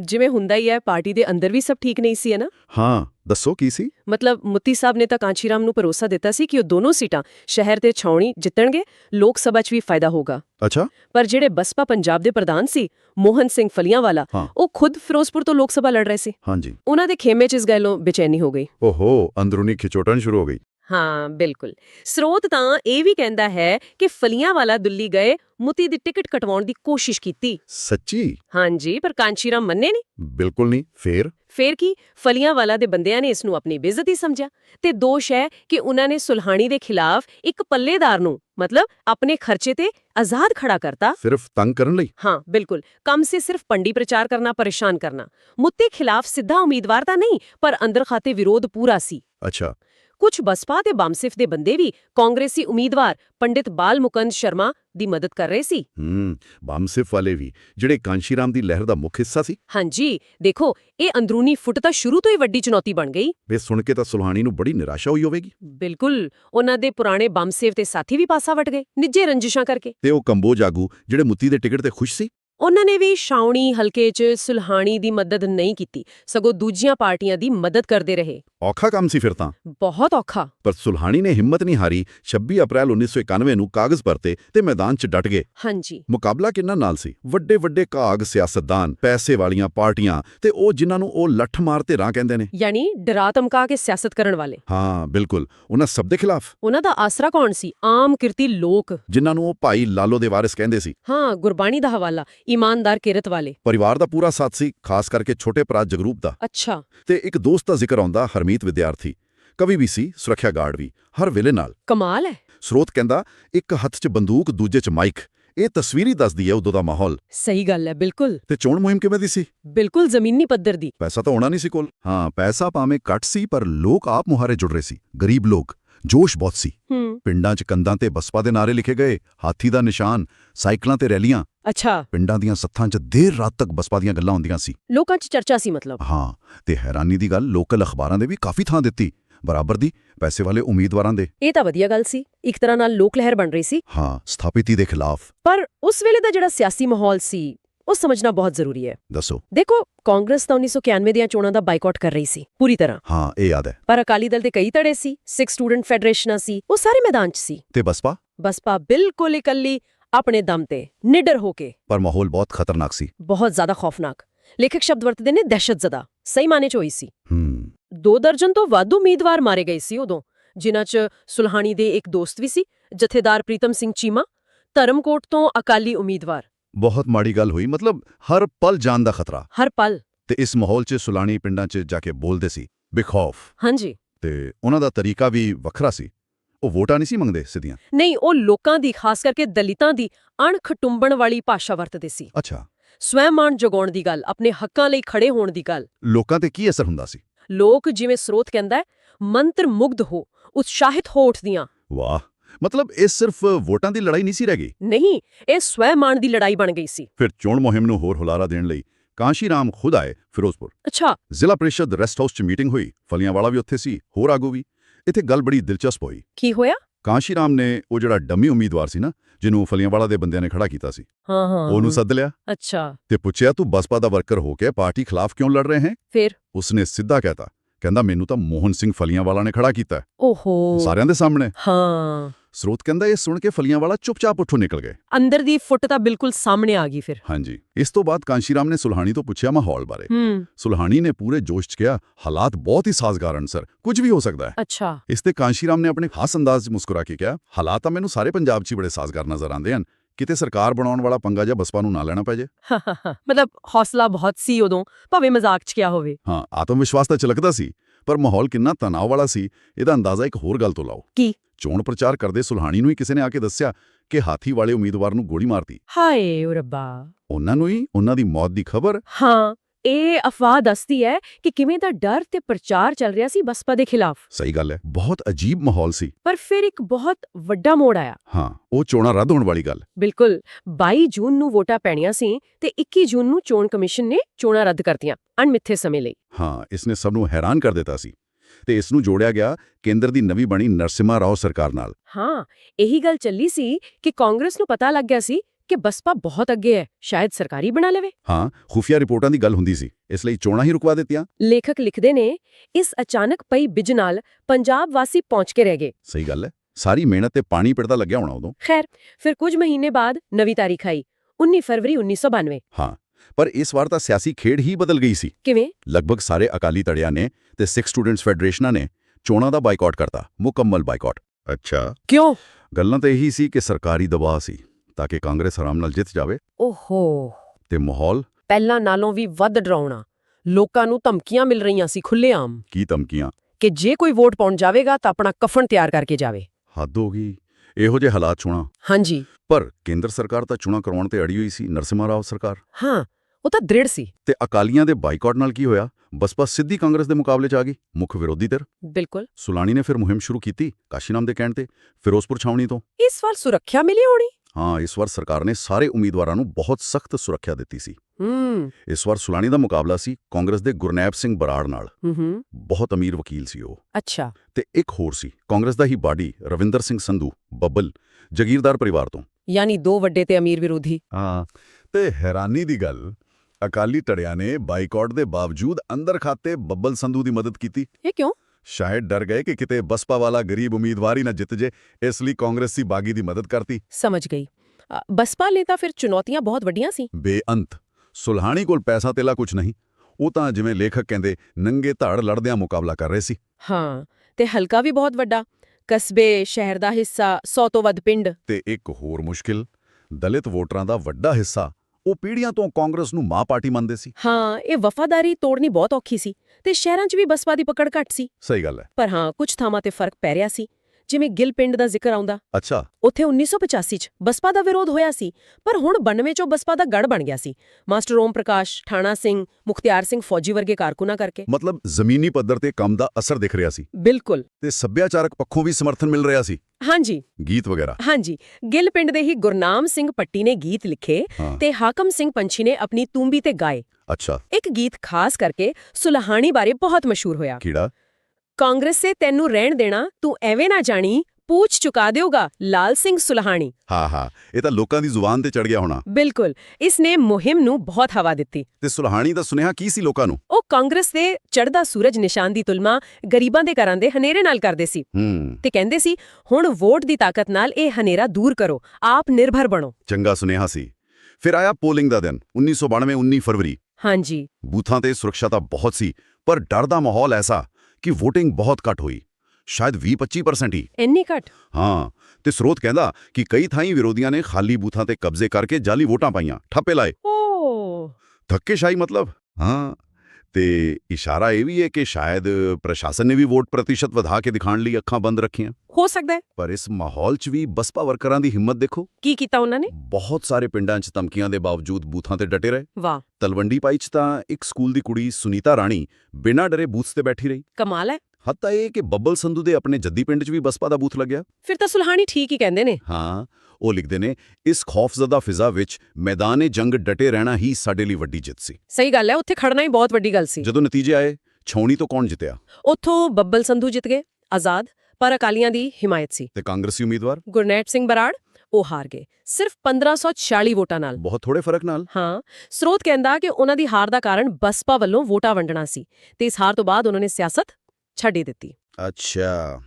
ਜਿਵੇਂ ਹੁੰਦਾ ਹੀ ਹੈ ਪਾਰਟੀ ਦੇ ਅੰਦਰ ਵੀ ਸਭ ਠੀਕ ਨਹੀਂ ਸੀ ਹੈ ਨਾ? ਹਾਂ ਦੱਸੋ ਕੀ ਸੀ? ਮਤਲਬ ਮੁੱਤੀ ਸਾਹਿਬ ਨੇ ਤਾਂ ਕਾਂਚੀਰਾਮ ਨੂੰ ਭਰੋਸਾ ਦਿੱਤਾ ਸੀ ਕਿ ਉਹ ਦੋਨੋਂ ਸੀਟਾਂ ਸ਼ਹਿਰ ਤੇ ਛਾਉਣੀ ਜਿੱਤਣਗੇ ਲੋਕ ਸਭਾ 'ਚ ਵੀ ਫਾਇਦਾ ਹੋਗਾ ਅੱਛਾ। ਪਰ ਜਿਹੜੇ ਬਸਪਾ ਪੰਜਾਬ ਦੇ ਪ੍ਰਧਾਨ ਸੀ ਮੋਹਨ ਸਿੰਘ ਫਲੀਆਂਵਾਲਾ ਹਾਂ। ਉਹ ਖੁਦ ਫਿਰੋਜ਼ਪੁਰ ਤੋਂ ਲੋਕ ਸਭਾ ਲੜ ਰਹੇ ਸੀ। ਹਾਂਜੀ। ਉਹਨਾਂ ਦੇ ਖੇਮੇ 'ਚ ਇਸ ਗੱਲੋਂ ਬੇਚੈਨੀ ਹੋ ਗਈ। ਓਹੋ ਅੰਦਰੂਨੀ ਖਿਚੋਟਣ ਸ਼ੁਰੂ ਹੋ ਗਈ। ਹਾਂ ਬਿਲਕੁਲ। ਸਰੋਤ ਤਾਂ ਇਹ ਵੀ ਕਹਿੰਦਾ ਹੈ ਕਿ ਫਲੀਆਂਵਾਲਾ ਦਿੱਲੀ ਗਏ ਮੁੱਤੀ ਦੀ ਟਿਕਟ ਕਟਵਾਉਣ ਦੀ ਕੋਸ਼ਿਸ਼ ਕੀਤੀ। ਸੱਚੀ? ਹਾਂਜੀ ਪਰ ਕਾਂਚੀਰਾਮ ਮੰਨੇ ਨਹੀਂ ਬਿਲਕੁਲ ਨਹੀਂ ਫੇਰ? ਫੇਰ ਕੀ? ਫਲੀਆਂਵਾਲਾ ਦੇ ਬੰਦਿਆਂ ਨੇ ਇਸ ਨੂੰ ਆਪਣੀ ਬੇਇੱਜ਼ਤੀ ਸਮਝਿਆ ਤੇ ਦੋਸ਼ ਹੈ ਕਿ ਉਹਨਾਂ ਨੇ ਸੁਲਹਾਣੀ ਦੇ ਖਿਲਾਫ ਇੱਕ ਪੱਲੇਦਾਰ ਨੂੰ ਮਤਲਬ ਆਪਣੇ ਖਰਚੇ ਤੇ ਆਜ਼ਾਦ ਖੜਾ ਕਰਤਾ। ਸਿਰਫ ਤੰਗ ਕਰਨ ਲਈ? ਹਾਂ ਬਿਲਕੁਲ। ਕੰਮ ਸੇ ਸਿਰਫ ਪੰਡੀ ਪ੍ਰਚਾਰ ਕਰਨਾ ਪਰੇਸ਼ਾਨ ਕਰਨਾ। ਮੁੱਤੇ ਖਿਲਾਫ ਸਿੱਧਾ ਉਮੀਦਵਾਰ ਤਾਂ ਨਹੀਂ ਪਰ ਅੰਦਰ ਖਾਤੇ ਵਿਰੋਧ ਪੂਰਾ ਸੀ। ਅੱਛਾ। ਕੁਝ ਬਸਪਾ ਤੇ ਬਾਮਸਿਫ ਦੇ ਬੰਦੇ ਵੀ ਕਾਂਗਰਸੀ ਉਮੀਦਵਾਰ ਪੰਡਿਤ ਬਾਲ ਮੁਕੰਦ ਸ਼ਰਮਾ ਦੀ ਮਦਦ ਕਰ ਰਹੇ ਸੀ। ਹੂੰ ਬਾਮਸਿਫ ਵਾਲੇ ਵੀ ਜਿਹੜੇ ਕਾਂਸ਼ੀਰਾਮ ਦੀ ਲਹਿਰ ਦਾ ਮੁੱਖ ਹਿੱਸਾ ਸੀ। ਹਾਂਜੀ ਦੇਖੋ ਇਹ ਅੰਦਰੂਨੀ ਫੁੱਟ ਤਾਂ ਸ਼ੁਰੂ ਤੋਂ ਹੀ ਵੱਡੀ ਚੁਣੌਤੀ ਬਣ ਗਈ। ਵੇ ਸੁਣ ਕੇ ਤਾਂ ਸੁਲਹਾਣੀ ਨੂੰ ਬੜੀ ਨਿਰਾਸ਼ਾ ਹੋਈ ਹੋਵੇਗੀ। ਬਿਲਕੁਲ ਉਹਨਾਂ ਦੇ ਪੁਰਾਣੇ ਬਾਮਸੇਵ ਤੇ ਸਾਥੀ ਵੀ ਪਾਸਾ ਵਟ ਗਏ ਨਿੱਜੇ ਰੰਜਿਸ਼ਾਂ ਕਰਕੇ। ਤੇ ਉਹ ਕੰਬੋਜ ਆਗੂ ਜਿਹੜੇ ਮੁੱਤੀ ਦੇ ਟਿਕਟ ਤੇ ਖੁਸ਼ ਸੀ। ਉਹਨਾਂ ਨੇ ਵੀ ਛਾਉਣੀ ਹਲਕੇ 'ਚ ਸੁਲਹਾਣੀ ਦੀ ਮਦਦ ਨਹੀਂ ਕੀਤੀ ਸਗੋਂ ਦੂਜੀਆਂ ਪਾਰਟੀਆਂ ਦੀ ਮਦਦ ਕਰਦੇ ਰਹੇ। ਔਖਾ ਕੰਮ ਸੀ ਫਿਰ ਤਾਂ। ਬਹੁਤ ਔਖਾ। ਪਰ ਸੁਲਹਾਣੀ ਨੇ ਹਿੰਮਤ ਨਹੀਂ ਹਾਰੀ 26 ਅਪ੍ਰੈਲ 1991 ਨੂੰ ਕਾਗਜ਼ ਭਰਤੇ ਤੇ ਮੈਦਾਨ 'ਚ ਡਟ ਗਏ। ਹਾਂਜੀ। ਮੁਕਾਬਲਾ ਕਿੰਨਾ ਨਾਲ ਸੀ? ਵੱਡੇ ਵੱਡੇ ਕਾਗ ਸਿਆਸਤਦਾਨ ਪੈਸੇ ਵਾਲੀਆਂ ਪਾਰਟੀਆਂ ਤੇ ਉਹ ਜਿਨ੍ਹਾਂ ਨੂੰ ਉਹ ਲੱਠ ਮਾਰ ਤੇ ਰਾਹ ਕਹਿੰਦੇ ਨੇ। ਯਾਨੀ ਡਰਾ ਧਮਕਾ ਕੇ ਸਿਆਸਤ ਕਰਨ ਵਾਲੇ। ਹਾਂ ਬਿਲਕੁਲ। ਉਹਨਾਂ ਸਭ ਦੇ ਖਿਲਾਫ। ਉਹਨਾਂ ਦਾ ਆਸਰਾ ਕੌਣ ਸੀ? ਆਮ ਕਿਰਤੀ ਲੋਕ। ਜਿਨ੍ਹਾਂ ਨੂੰ ਉਹ ਭਾਈ ਲਾਲੋ ਦੇ ਵਾਰਿਸ ਕਹਿੰਦੇ ਸੀ। ਹਾਂ ਗੁਰਬਾਣੀ ਦਾ ਹਵਾਲਾ। ਇਮਾਨਦਾਰ ਕਿਰਤ ਵਾਲੇ। ਪਰਿਵਾਰ ਦਾ ਪੂਰਾ ਸਾਥ ਸੀ ਖਾਸ ਕਰਕੇ ਛੋਟੇ ਭਰਾ ਜਗਰੂਪ ਦਾ। ਅੱਛਾ। ਤੇ ਇੱਕ ਦੋਸਤ ਦਾ ਜ਼ਿਕਰ ਆਉਂਦਾ ਹਰਮੀਤ ਵਿਦਿਆਰਥੀ। ਕਵੀ ਵੀ ਸੀ ਸੁਰੱਖਿਆ ਗਾਰਡ ਵੀ ਹਰ ਵੇਲੇ ਨਾਲ। ਕਮਾਲ ਹੈ। ਸਰੋਤ ਕਹਿੰਦਾ ਇੱਕ ਹੱਥ 'ਚ ਬੰਦੂਕ ਦੂਜੇ 'ਚ ਮਾਈਕ। ਇਹ ਤਸਵੀਰੀ ਦੱਸਦੀ ਹੈ ਉਦੋਂ ਦਾ ਮਾਹੌਲ। ਸਹੀ ਗੱਲ ਹੈ ਬਿਲਕੁਲ। ਤੇ ਚੋਣ ਮੁਹਿੰਮ ਕਿਵੇਂ ਦੀ ਸੀ? ਬਿਲਕੁਲ ਜ਼ਮੀਨੀ ਪੱਧਰ ਦੀ। ਪੈਸਾ ਤਾਂ ਹੋਣਾ ਨਹੀਂ ਸੀ ਕੋਲ। ਹਾਂ ਪੈਸਾ ਭਾਵੇਂ ਘੱਟ ਸੀ ਪਰ ਲੋਕ ਆਪ ਮੁਹਾਰੇ ਜੁੜ ਰਹੇ ਸੀ। ਗਰੀਬ ਲੋਕ। ਜੋਸ਼ ਬਹੁਤ ਸੀ। ਪਿੰਡਾਂ 'ਚ ਕੰਧਾਂ ਤੇ ਬਸਪਾ ਦੇ ਨਾਰੇ ਲਿਖੇ ਗਏ ਹਾਥੀ ਦਾ ਨਿਸ਼ਾਨ ਸਾਈਕਲਾਂ ਤੇ ਰੈਲੀਆਂ। ਅੱਛਾ। ਪਿੰਡਾਂ ਦੀਆਂ ਸੱਥਾਂ 'ਚ ਦੇਰ ਰਾਤ ਤੱਕ ਬਸਪਾ ਦੀਆਂ ਗੱਲਾਂ ਹੁੰਦੀਆਂ ਸੀ। ਲੋਕਾਂ 'ਚ ਚਰਚਾ ਸੀ ਮਤਲਬ? ਹਾਂ ਤੇ ਹੈਰਾਨੀ ਦੀ ਗੱਲ ਲੋਕਲ ਅਖਬਾਰਾਂ ਦੇ ਵੀ ਕਾਫੀ ਥਾਂ ਦਿੱਤੀ। ਬਰਾਬਰ ਦੀ ਪੈਸੇ ਵਾਲੇ ਉਮੀਦਵਾਰਾਂ ਦੇ। ਇਹ ਤਾਂ ਵਧੀਆ ਗੱਲ ਸੀ। ਇੱਕ ਤਰ੍ਹਾਂ ਨਾਲ ਲੋਕ ਲਹਿਰ ਬਣ ਰਹੀ ਸੀ। ਹਾਂ ਸਥਾਪਿਤੀ ਦੇ ਖਿਲਾਫ। ਪਰ ਉਸ ਵੇਲੇ ਦਾ ਜਿਹੜਾ ਸਿਆਸੀ ਮਾਹੌਲ ਸੀ ਉਹ ਸਮਝਣਾ ਬਹੁਤ ਜ਼ਰੂਰੀ ਹੈ। ਦੱਸੋ। ਦੇਖੋ ਕਾਂਗਰਸ ਤਾਂ 1991 ਦੀਆਂ ਚੋਣਾਂ ਦਾ ਬਾਈਕਾਟ ਕਰ ਰਹੀ ਸੀ ਪੂਰੀ ਤਰ੍ਹਾਂ। ਹਾਂ ਇਹ ਯਾਦ ਹੈ। ਪਰ ਅਕਾਲੀ ਦਲ ਦੇ ਕਈ ਧੜੇ ਸੀ ਸਿੱਖ ਸਟੂਡੈਂਟ ਫੈਡਰੇਸ਼ਨਾਂ ਸੀ ਉਹ ਸਾਰੇ ਮੈਦਾਨ 'ਚ ਸੀ। ਤੇ ਬਸਪਾ? ਬਸਪਾ ਬਿਲਕੁਲ ਇਕੱਲੀ ਆਪਣੇ ਦਮ ਤੇ ਨਿਡਰ ਹੋ ਕੇ। ਪਰ ਮਾਹੌਲ ਬਹੁਤ ਖਤਰਨਾਕ ਸੀ। ਬਹੁਤ ਜ਼ਿਆਦਾ ਖੌਫਨਾਕ। ਲੇਖਕ ਸ਼ਬਦ ਵਰਤਦੇ ਨੇ ਦਹਿਸ਼ਤਜ਼ਦਾ ਸਹੀ ਮਾਨੇ 'ਚ ਹੋਈ ਸੀ। ਹੂੰ। ਦੋ ਦਰਜਨ ਤੋਂ ਵੱਧ ਉਮੀਦਵਾਰ ਮਾਰੇ ਗਏ ਸੀ ਉਦੋਂ ਜਿਨ੍ਹਾਂ 'ਚ ਸੁਲਹਾਣੀ ਦੇ ਇੱਕ ਦੋਸਤ ਵੀ ਸੀ ਜਥੇਦਾਰ ਪ੍ਰੀਤਮ ਸਿੰਘ ਚੀਮਾ ਧਰਮਕੋਟ ਤੋਂ ਅਕਾਲੀ ਉਮੀਦਵਾਰ। ਬਹੁਤ ਮਾੜੀ ਗੱਲ ਹੋਈ। ਮਤਲਬ ਹਰ ਪਲ ਜਾਨ ਦਾ ਖਤਰਾ। ਹਰ ਪਲ। ਤੇ ਇਸ ਮਾਹੌਲ 'ਚ ਸੁਲਾਣੀ ਪਿੰਡਾਂ 'ਚ ਜਾ ਕੇ ਬੋਲਦੇ ਸੀ ਬੇਖੌਫ। ਹਾਂਜੀ। ਤੇ ਉਹਨਾਂ ਦਾ ਤਰੀਕਾ ਵੀ ਵੱਖਰਾ ਸੀ। ਉਹ ਵੋਟਾਂ ਨਹੀਂ ਸੀ ਮੰਗਦੇ ਸਿੱਧੀਆਂ। ਨਹੀਂ ਉਹ ਲੋਕਾਂ ਦੀ ਖਾਸ ਕਰਕੇ ਦਲਿਤਾਂ ਦੀ ਅਣਖਟੁੰਬਣ ਵਾਲੀ ਭਾਸ਼ਾ ਵਰਤਦੇ ਸੀ। ਅੱਛਾ। ਸਵੈਮਾਨ ਜਗਾਉਣ ਦੀ ਗੱਲ ਆਪਣੇ ਹੱਕਾਂ ਲਈ ਖੜੇ ਹੋਣ ਦੀ ਗੱਲ। ਲੋਕਾਂ ਤੇ ਕੀ ਅਸਰ ਹੁੰਦਾ ਸੀ? ਲੋਕ ਜਿਵੇਂ ਸਰੋਤ ਕਹਿੰਦਾ ਹੈ ਮੰਤਰ ਮੁਗਧ ਹੋ ਉਤਸ਼ਾਹਿਤ ਹੋ ਉੱਠਦੀਆਂ। ਵਾਹ। ਮਤਲਬ ਇਹ ਸਿਰਫ ਵੋਟਾਂ ਦੀ ਲੜਾਈ ਨਹੀਂ ਸੀ ਰਹਿ ਗਈ? ਨਹੀਂ ਇਹ ਸਵੈਮਾਨ ਦੀ ਲੜਾਈ ਬਣ ਗਈ ਸੀ। ਫਿਰ ਚੋਣ ਮੁਹਿੰਮ ਨੂੰ ਹੋਰ ਹੁਲਾਰਾ ਦੇਣ ਲਈ ਕਾਂਸ਼ੀ ਰਾਮ ਖੁਦ ਆਏ ਫਿਰੋਜ਼ਪੁਰ। ਅੱਛਾ। ਜ਼ਿਲ੍ਹਾ ਪ੍ਰੀਸ਼ਦ ਰੈਸਟ ਹਾਊਸ 'ਚ ਮੀਟਿੰਗ ਹੋਈ ਫਲੀਆਂਵਾਲਾ ਵੀ ਉੱਥੇ ਸੀ ਹੋਰ ਆਗੂ ਵੀ। ਇੱਥੇ ਗੱਲ ਬੜੀ ਦਿਲਚਸਪ ਹੋਈ। ਕੀ ਹੋਇਆ? ਕਾਂਸ਼ੀ ਰਾਮ ਨੇ ਉਹ ਜਿਹੜਾ ਡੰਮੀ ਉਮੀਦਵਾਰ ਸੀ ਨਾ ਜਿਹਨੂੰ ਫਲੀਆਂਵਾਲਾ ਦੇ ਬੰਦਿਆਂ ਨੇ ਖੜਾ ਕੀਤਾ ਸੀ ਹਾਂ ਹਾਂ। ਉਹਨੂੰ ਸੱਦ ਲਿਆ। ਅੱਛਾ। ਤੇ ਪੁੱਛਿਆ ਤੂੰ ਬਸਪਾ ਦਾ ਵਰਕਰ ਹੋ ਕੇ ਪਾਰਟੀ ਖਿਲਾਫ ਕਿਉਂ ਲੜ ਰਹੇ ਹੈ? ਫਿਰ? ਉਸਨੇ ਸਿੱਧਾ ਕਹਿਤਾ ਕਹਿੰਦਾ ਮੈਨੂੰ ਤਾਂ ਮੋਹਨ ਸਿੰਘ ਫਲੀਆਂਵਾਲਾ ਨੇ ਖੜਾ ਕੀਤਾ ਓਹੋ। ਸਾਰਿਆਂ ਦੇ ਸਾਹਮਣੇ। ਹਾਂ। ਸਰੋਤ ਕਹਿੰਦਾ ਇਹ ਸੁਣ ਕੇ ਫਲੀਆਂਵਾਲਾ ਚੁੱਪਚਾਪ ਉੱਠੋਂ ਨਿਕਲ ਗਏ। ਅੰਦਰ ਦੀ ਫੁੱਟ ਤਾਂ ਬਿਲਕੁਲ ਸਾਹਮਣੇ ਆ ਗਈ ਫਿਰ। ਹਾਂਜੀ। ਇਸ ਤੋਂ ਬਾਅਦ ਕਾਂਸ਼ੀ ਰਾਮ ਨੇ ਸੁਲਹਾਨੀ ਤੋਂ ਪੁੱਛਿਆ ਮਾਹੌਲ ਬਾਰੇ। ਹੂੰ। ਸੁਲਹਾਨੀ ਨੇ ਪੂਰੇ ਜੋਸ਼ 'ਚ ਕਿਹਾ ਹਾਲਾਤ ਬਹੁਤ ਹੀ ਸਾਜ਼ਗਾਰ ਹਨ ਸਰ। ਕੁਝ ਵੀ ਹੋ ਸਕਦਾ ਹੈ। ਅੱਛਾ। ਇਸ ਤੇ ਕਾਂਸ਼ੀ ਰਾਮ ਨੇ ਆਪਣੇ ਖਾਸ ਅੰਦਾਜ਼ 'ਚ ਮੁਸਕਰਾ ਕੇ ਕਿਹਾ ਹਾਲਾਤ ਤਾਂ ਮੈਨੂੰ ਸਾਰੇ ਪੰਜਾਬ 'ਚ ਹੀ ਬੜੇ ਸਾਜ਼ਗਾਰ ਨਜ਼ਰ ਆਉਂਦੇ ਹਨ। ਕਿਤੇ ਸਰਕਾਰ ਬਣਾਉਣ ਵਾਲਾ ਪੰਗਾ ਜਾਂ ਬਸਪਾ ਨੂੰ ਨਾ ਲੈਣਾ ਪੈ ਜੇ? ਮਤਲਬ ਹੌਸਲਾ ਬਹੁਤ ਸੀ ਉਦੋਂ ਭਾਵੇਂ ਮਜ਼ਾਕ 'ਚ ਕਿਹਾ ਹੋਵੇ। ਹਾਂ ਆਤਮ ਵਿਸ਼ਵਾਸ ਤਾਂ ਚਲਕਦਾ ਸੀ ਪਰ ਮਾਹੌਲ ਕਿੰਨਾ ਤਣਾਅ ਵਾਲਾ ਸੀ ਇਹਦਾ ਅੰਦਾਜ਼ਾ ਇੱਕ ਹੋਰ ਗੱਲ ਤੋਂ ਲਾਓ। ਕੀ? ਚੋਣ ਪ੍ਰਚਾਰ ਕਰਦੇ ਸੁਲਹਾਨੀ ਨੂੰ ਹੀ ਕਿਸੇ ਨੇ ਆ ਕੇ ਦੱਸਿਆ ਕਿ ਹਾਥੀ ਵਾਲੇ ਉਮੀਦਵਾਰ ਨੂੰ ਗੋਲੀ ਮਾਰਤੀ ਹਾਏ ਓ ਰੱਬਾ। ਉਹਨਾਂ ਨੂੰ ਹੀ ਉਹਨਾਂ ਦੀ ਮੌਤ ਦੀ ਖਬਰ ਹਾਂ। ਇਹ ਅਫਵਾਹ ਦੱਸਦੀ ਹੈ ਕਿ ਕਿਵੇਂ ਦਾ ਡਰ ਤੇ ਪ੍ਰਚਾਰ ਚੱਲ ਰਿਹਾ ਸੀ ਬਸਪਾ ਦੇ ਖਿਲਾਫ। ਸਹੀ ਗੱਲ ਹੈ ਬਹੁਤ ਅਜੀਬ ਮਾਹੌਲ ਸੀ। ਪਰ ਫਿਰ ਇੱਕ ਬਹੁਤ ਵੱਡਾ ਮੋੜ ਆਇਆ। ਹਾਂ ਉਹ ਚੋਣਾਂ ਰੱਦ ਹੋਣ ਵਾਲੀ ਗੱਲ। ਬਿਲਕੁਲ 22 ਜੂਨ ਨੂੰ ਵੋਟਾਂ ਪੈਣੀਆਂ ਸੀ ਤੇ 21 ਜੂਨ ਨੂੰ ਚੋਣ ਕਮਿਸ਼ਨ ਨੇ ਚੋਣਾਂ ਰੱਦ ਕਰਤੀਆਂ ਅਣਮਿੱਥੇ ਸਮੇਂ ਲਈ। ਹਾਂ ਇਸ ਨੇ ਸਭ ਨੂੰ ਹੈਰਾਨ ਕਰ ਦਿੱਤਾ ਸੀ ਤੇ ਇਸ ਨੂੰ ਜੋੜਿਆ ਗਿਆ ਕੇਂਦਰ ਦੀ ਨਵੀਂ ਬਣੀ ਨਰਸਿਮਹਾ ਰਾਓ ਸਰਕਾਰ ਨਾਲ। ਹਾਂ ਇਹੀ ਗੱਲ ਚੱਲੀ ਸੀ ਕਿ ਕਾਂਗਰਸ ਨੂੰ ਪਤਾ ਲੱਗ ਗਿਆ ਸੀ ਕਿ ਬਸਪਾ ਬਹੁਤ ਅੱਗੇ ਹੈ ਸ਼ਾਇਦ ਸਰਕਾਰੀ ਬਣਾ ਲਵੇ? ਹਾਂ ਖੁਫੀਆ ਰਿਪੋਰਟਾਂ ਦੀ ਗੱਲ ਹੁੰਦੀ ਸੀ ਇਸ ਲਈ ਚੋਣਾਂ ਹੀ ਰੁਕਵਾ ਦਿੱਤੀਆਂ। ਲੇਖਕ ਲਿਖਦੇ ਨੇ ਇਸ ਅਚਾਨਕ ਪਈ ਬਿਜ ਨਾਲ ਪੰਜਾਬ ਵਾਸੀ ਪਹੁੰਚ ਕੇ ਰਹਿ ਗਏ। ਸਹੀ ਗੱਲ ਹੈ ਸਾਰੀ ਮਿਹਨਤ ਤੇ ਪਾਣੀ ਪਿੜਦਾ ਲੱਗਿਆ ਹੋਣਾ ਉਦੋਂ। ਖੈਰ ਫਿਰ ਕੁਝ ਮਹੀਨੇ ਬਾਅਦ ਨਵੀਂ ਤਾਰੀਖ ਆਈ 19 ਫਰਵਰੀ 1992 ਹਾਂ ਪਰ ਇਸ ਵਾਰ ਤਾਂ ਸਿਆਸੀ ਖੇਡ ਹੀ ਬਦਲ ਗਈ ਸੀ। ਕਿਵੇਂ? ਲਗਭਗ ਸਾਰੇ ਅਕਾਲੀ ਧੜਿਆਂ ਨੇ ਤੇ ਸਿੱਖ ਸਟੂਡੈਂਟਸ ਫੈਡਰੇਸ਼ਨਾਂ ਨੇ ਚੋਣਾਂ ਦਾ ਬਾਈਕਾਟ ਕਰਤਾ ਮੁਕੰਮਲ ਬਾਈਕਾਟ। ਅੱਛਾ। ਕਿਉਂ? ਗੱਲਾਂ ਤਾਂ ਇਹੀ ਸੀ ਕਿ ਸਰਕਾਰੀ ਦਬਾਅ ਸੀ। ਤਾਂ ਕਿ ਕਾਂਗਰਸ ਆਰਾਮ ਨਾਲ ਜਿੱਤ ਜਾਵੇ। ਓਹੋ। ਤੇ ਮਾਹੌਲ? ਪਹਿਲਾਂ ਨਾਲੋਂ ਵੀ ਵੱਧ ਡਰਾਉਣਾ। ਲੋਕਾਂ ਨੂੰ ਧਮਕੀਆਂ ਮਿਲ ਰਹੀਆਂ ਸੀ ਖੁੱਲੇਆਮ ਕੀ ਧਮਕੀਆਂ? ਕਿ ਜੇ ਕੋਈ ਵੋਟ ਪਾਉਣ ਜਾਵੇਗਾ ਤਾਂ ਆਪਣਾ ਕਫਨ ਤਿਆਰ ਕਰਕੇ ਜਾਵੇ। ਹੱਦ ਹੋ ਗਈ। ਇਹੋ ਜਿਹੇ ਹਾਲਾਤ ਚੋਣਾਂ ਹਾਂਜੀ। ਪਰ ਕੇਂਦਰ ਸਰਕਾਰ ਤਾਂ ਚੋਣਾਂ ਕਰਵਾਉਣ ਤੇ ਅੜੀ ਹੋਈ ਸੀ ਨਰਸਿਮਹਾ ਰਾਓ ਸਰਕਾਰ। ਹਾਂ ਉਹ ਤਾਂ ਦ੍ਰਿੜ ਸੀ। ਤੇ ਅਕਾਲੀਆਂ ਦੇ ਬਾਈਕਾਟ ਨਾਲ ਕੀ ਹੋਇਆ? ਬਸਪਾ ਸਿੱਧੀ ਕਾਂਗਰਸ ਦੇ ਮੁਕਾਬਲੇ 'ਚ ਆ ਗਈ। ਮੁੱਖ ਵਿਰੋਧੀ ਧਿਰ। ਬਿਲਕੁਲ। ਸੁਲਾਣੀ ਨੇ ਫਿਰ ਮੁਹਿੰਮ ਸ਼ੁਰੂ ਕੀਤੀ ਕਾਸ਼ੀਨਾਮ ਦੇ ਕਹਿਣ ਤੇ ਫਿਰੋਜ਼ਪੁਰ ਛਾਉਣੀ ਤੋਂ। ਇਸ ਵਾਰ ਸੁਰੱਖਿਆ ਮਿਲੀ ਹੋਣੀ? ਹਾਂ ਇਸ ਵਾਰ ਸਰਕਾਰ ਨੇ ਸਾਰੇ ਉਮੀਦਵਾਰਾਂ ਨੂੰ ਬਹੁਤ ਸਖਤ ਸੁਰੱਖਿਆ ਦਿੱਤੀ ਸੀ। ਹੂੰ। ਇਸ ਵਾਰ ਸੁਲਾਣੀ ਦਾ ਮੁਕਾਬਲਾ ਸੀ ਕਾਂਗਰਸ ਦੇ ਗੁਰਨੈਬ ਸਿੰਘ ਬਰਾੜ ਨਾਲ। ਹੂੰ ਹੂੰ। ਬਹੁਤ ਅਮੀਰ ਵਕੀਲ ਸੀ ਉਹ। ਅੱਛਾ। ਤੇ ਇੱਕ ਹੋਰ ਸੀ ਕਾਂਗਰਸ ਦਾ ਹੀ ਬਾਡੀ ਰਵਿੰਦਰ ਸਿੰਘ ਸੰਧੂ ਬੱਬਲ ਜਗੀਰਦਾਰ ਪਰਿਵਾਰ ਤੋਂ। ਯਾਨੀ ਦੋ ਵੱਡੇ ਤੇ ਅਮੀਰ ਵਿਰੋਧੀ। ਹਾਂ ਤੇ ਹੈਰਾਨੀ ਦੀ ਗੱਲ ਅਕਾਲੀ ਧੜਿਆਂ ਨੇ ਬਾਈਕਾਟ ਦੇ ਬਾਵਜੂਦ ਅੰਦਰ ਖਾਤੇ ਬੱਬਲ ਸੰਧੂ ਦੀ ਮਦਦ ਕੀਤੀ। ਇਹ ਕਿਉਂ? ਸ਼ਾਇਦ ਡਰ ਗਏ ਕਿ ਕਿਤੇ ਬਸਪਾ ਵਾਲਾ ਗਰੀਬ ਉਮੀਦਵਾਰ ਹੀ ਨਾ ਜਿੱਤ ਜੇ ਇਸ ਲਈ ਕਾਂਗਰਸੀ ਬਾਗੀ ਦੀ ਮਦਦ ਕਰਤੀ ਸਮਝ ਗਈ ਬਸਪਾ ਲਈ ਤਾਂ ਫਿਰ ਚੁਣੌਤੀਆਂ ਬਹੁਤ ਵੱਡੀਆਂ ਸੀ ਬੇਅੰਤ ਸੁਲਹਾਣੀ ਕੋਲ ਪੈਸਾ ਤੇਲਾ ਕੁਝ ਨਹੀਂ ਉਹ ਤਾਂ ਜਿਵੇਂ ਲੇਖਕ ਕਹਿੰਦੇ ਨੰਗੇ ਧੜ ਲੜਦਿਆਂ ਮੁਕਾਬਲਾ ਕਰ ਰਹੇ ਸੀ ਹਾਂ ਤੇ ਹਲਕਾ ਵੀ ਬਹੁਤ ਵੱਡਾ ਕਸਬੇ ਸ਼ਹਿਰ ਦਾ ਹਿੱਸਾ 100 ਤੋਂ ਵੱਧ ਪਿੰਡ ਤੇ ਇੱਕ ਹੋਰ ਮੁਸ਼ਕਿਲ ਦਲਿਤ ਵੋਟਰਾਂ ਦਾ ਵੱਡਾ ਹਿੱਸਾ ਉਹ ਪੀੜ੍ਹੀਆਂ ਤੋਂ ਕਾਂਗਰਸ ਨੂੰ ਮਾਂ ਪਾਰਟੀ ਮੰਨਦੇ ਸੀ। ਹਾਂ ਇਹ ਵਫਾਦਾਰੀ ਤੋੜਨੀ ਬਹੁਤ ਔਖੀ ਸੀ ਤੇ ਸ਼ਹਿਰਾਂ 'ਚ ਵੀ ਬਸਪਾ ਦੀ ਪਕੜ ਘੱਟ ਸੀ। ਸਹੀ ਗੱਲ ਹੈ। ਪਰ ਹਾਂ ਕੁਝ ਥਾਵਾਂ ਤੇ ਫ਼ਰਕ ਪੈ ਰਿਹਾ ਸੀ। ਜਿਵੇਂ ਗਿੱਲ ਪਿੰਡ ਦਾ ਜ਼ਿਕਰ ਆਉਂਦਾ। ਅੱਛਾ। ਉੱਥੇ 1985 'ਚ ਬਸਪਾ ਦਾ ਵਿਰੋਧ ਹੋਇਆ ਸੀ ਪਰ ਹੁਣ 92 'ਚੋਂ ਬਸਪਾ ਦਾ ਗੜ ਬਣ ਗਿਆ ਸੀ। ਮਾਸਟਰ ਓਮ ਪ੍ਰਕਾਸ਼ ਠਾਣਾ ਸਿੰਘ ਮੁਖਤਿਆਰ ਸਿੰਘ ਫੌਜੀ ਵਰਗੇ ਕਾਰਕੁਨਾਂ ਕਰਕੇ। ਮਤਲਬ ਜ਼ਮੀਨੀ ਪੱਧਰ ਤੇ ਕੰਮ ਦਾ ਅਸਰ ਦਿਖ ਰਿਹਾ ਸੀ। ਬਿਲਕੁਲ। ਤੇ ਸੱਭਿਆਚਾਰਕ ਪੱਖੋਂ ਵੀ ਸਮਰਥਨ ਮਿਲ ਰਿਹਾ ਸੀ। ਹਾਂਜੀ। ਗੀਤ ਵਗੈਰਾ। ਹਾਂਜੀ। ਗਿੱਲ ਪਿੰਡ ਦੇ ਹੀ ਗੁਰਨਾਮ ਸਿੰਘ ਪੱਟੀ ਨੇ ਗੀਤ ਲਿਖੇ ਤੇ ਹਾਕਮ ਸਿੰਘ ਪੰਛੀ ਨੇ ਆਪਣੀ ਤੂੰਬੀ ਤੇ ਗਾਏ। ਅੱਛਾ। ਇੱਕ ਗੀਤ ਖਾਸ ਕਰਕੇ ਸੁਲਹਾਣੀ ਬਾਰੇ ਬਹੁਤ ਮਸ਼ਹੂਰ ਹੋਇਆ। ਕੀੜਾ ਕਾਂਗਰਸ ਸੇ ਤੈਨੂੰ ਰਹਿਣ ਦੇਣਾ ਤੂੰ ਐਵੇਂ ਨਾ ਜਾਣੀ ਪੂਛ ਚੁਕਾ ਦਿਓਗਾ ਲਾਲ ਸਿੰਘ ਸੁਲਹਾਣੀ। ਹਾਂ ਹਾਂ ਇਹ ਤਾਂ ਲੋਕਾਂ ਦੀ ਜ਼ੁਬਾਨ ਤੇ ਚੜ ਗਿਆ ਹੋਣਾ। ਬਿਲਕੁਲ ਇਸ ਨੇ ਮੁਹਿੰਮ ਨੂੰ ਬਹੁਤ ਹਵਾ ਦਿੱਤੀ। ਤੇ ਸੁਲਹਾਣੀ ਦਾ ਸੁਨੇਹਾ ਕੀ ਸੀ ਲੋਕਾਂ ਨੂੰ? ਉਹ ਕਾਂਗਰਸ ਦੇ ਚੜ੍ਹਦਾ ਸੂਰਜ ਨਿਸ਼ਾਨ ਦੀ ਤੁਲਨਾ ਗਰੀਬਾਂ ਦੇ ਘਰਾਂ ਦੇ ਹਨੇਰੇ ਨਾਲ ਕਰਦੇ ਸੀ। ਤੇ ਕਹਿੰਦੇ ਸੀ ਹੁਣ ਵੋਟ ਦੀ ਤਾਕਤ ਨਾਲ ਇਹ ਹਨੇਰਾ ਦੂਰ ਕਰੋ ਆਪ ਨਿਰਭਰ ਬਣੋ। ਚੰਗਾ ਸੁਨੇਹਾ ਸੀ। ਫਿਰ ਆਇਆ ਪੋਲਿੰਗ ਦਾ ਦਿਨ 1992 19 ਫਰਵਰੀ। ਹਾਂਜੀ। ਬੂਥਾਂ ਤੇ ਸੁਰੱਖਿਆ ਤਾਂ ਬਹੁਤ ਸੀ ਪਰ ਡਰ ਦਾ ਮਾਹੌਲ ਐਸਾ ਕਿ VOTING ਬਹੁਤ ਘੱਟ ਹੋਈ। ਸ਼ਾਇਦ 20-25% ਹੀ। ਇੰਨੀ ਘੱਟ? ਹਾਂ ਤੇ ਸਰੋਤ ਕਹਿੰਦਾ ਕਿ ਕਈ ਥਾਈਂ ਵਿਰੋਧੀਆਂ ਨੇ ਖਾਲੀ ਬੂਥਾਂ ਤੇ ਕਬਜ਼ੇ ਕਰਕੇ ਜਾਲੀ ਵੋਟਾਂ ਪਾਈਆਂ ਠੱਪੇ ਲਾਏ। ਓ ਧੱਕੇਸ਼ਾਹੀ ਮਤਲਬ? ਹਾਂ। ਤੇ ਇਸ਼ਾਰਾ ਇਹ ਵੀ ਹੈ ਕਿ ਸ਼ਾਇਦ ਪ੍ਰਸ਼ਾਸਨ ਨੇ ਵੀ ਵੋਟ ਪ੍ਰਤੀਸ਼ਤ ਵਧਾ ਕੇ ਦਿਖਾਉਣ ਲਈ ਅੱਖਾਂ ਬੰਦ ਰੱਖੀਆਂ। ਹੋ ਸਕਦਾ ਹੈ। ਪਰ ਇਸ ਮਾਹੌਲ 'ਚ ਵੀ ਬਸਪਾ ਵਰਕਰਾਂ ਦੀ ਹਿੰਮਤ ਦੇਖੋ। ਕੀ ਕੀਤਾ ਉਹਨਾਂ ਨੇ? ਬਹੁਤ ਸਾਰੇ ਪਿੰਡਾਂ 'ਚ ਧਮਕੀਆਂ ਦੇ ਬਾਵਜੂਦ ਬੂਥਾਂ ਤੇ ਡਟੇ ਰਹੇ। ਵਾਹ। ਤਲਵੰਡੀ ਪਾਈ 'ਚ ਤਾਂ ਇੱਕ ਸਕੂਲ ਦੀ ਕੁੜੀ ਸੁਨੀਤਾ ਰਾਣੀ ਬਿਨਾਂ ਡਰੇ ਬੂਥ ਤੇ ਬੈਠੀ ਰਹੀ। ਕਮਾਲ ਹੈ। ਹੱਤਾ ਇਹ ਕਿ ਬੱਬਲ ਸੰਧੂ ਦੇ ਆਪਣੇ ਜੱਦੀ ਪਿੰਡ 'ਚ ਵੀ ਬਸਪਾ ਦਾ ਬੂਥ ਲੱਗਿਆ। ਫਿਰ ਤਾਂ ਸੁਲਹਾਣੀ ਠੀਕ ਹੀ ਕਹਿੰਦੇ ਨੇ। ਹਾਂ ਉਹ ਲਿਖਦੇ ਨੇ ਇਸ ਖੌਫਜ਼ਦਾ ਫਿਜ਼ਾ ਵਿੱਚ ਮੈਦਾਨੇ ਜੰਗ ਡਟੇ ਰਹਿਣਾ ਹੀ ਸਾਡੇ ਲਈ ਵੱਡੀ ਜਿੱਤ ਸੀ। ਸਹੀ ਗੱਲ ਹੈ ਉੱਥੇ ਖੜਨਾ ਹੀ ਬਹੁਤ ਵੱਡੀ ਗੱਲ ਸੀ। ਜਦੋਂ ਨਤੀਜੇ ਆਏ ਛਾਉਣੀ ਤੋਂ ਕੌਣ ਜਿੱਤਿਆ? ਉੱਥੋਂ ਬੱਬਲ ਸੰਧੂ ਜਿੱਤ ਗਏ ਆਜ਼ਾਦ ਪਰ ਅਕਾਲੀਆਂ ਦੀ ਹਿਮਾਇਤ ਸੀ। ਤੇ ਕਾਂਗਰਸੀ ਉਮੀਦਵਾਰ? ਗੁਰਨੈਟ ਸਿੰਘ ਬਰਾੜ ਉਹ ਹਾਰ ਗਏ ਸਿਰਫ 1546 ਵੋਟਾਂ ਨਾਲ। ਬਹੁਤ ਥੋੜੇ ਫ਼ਰਕ ਨਾਲ। ਹਾਂ ਸਰੋਤ ਕਹਿੰਦਾ ਕਿ ਉਹਨਾਂ ਦੀ ਹਾਰ ਦਾ ਕਾਰਨ ਬਸਪਾ ਵੱਲੋਂ ਵੋਟਾਂ ਵੰਡਣਾ ਸੀ ਤੇ ਇਸ ਹਾਰ ਤੋਂ ਬਾਅਦ ਉਹਨਾਂ ਨੇ ਸਿਆਸਤ ਛੱਡ ਦਿੱਤੀ। ਅੱਛਾ।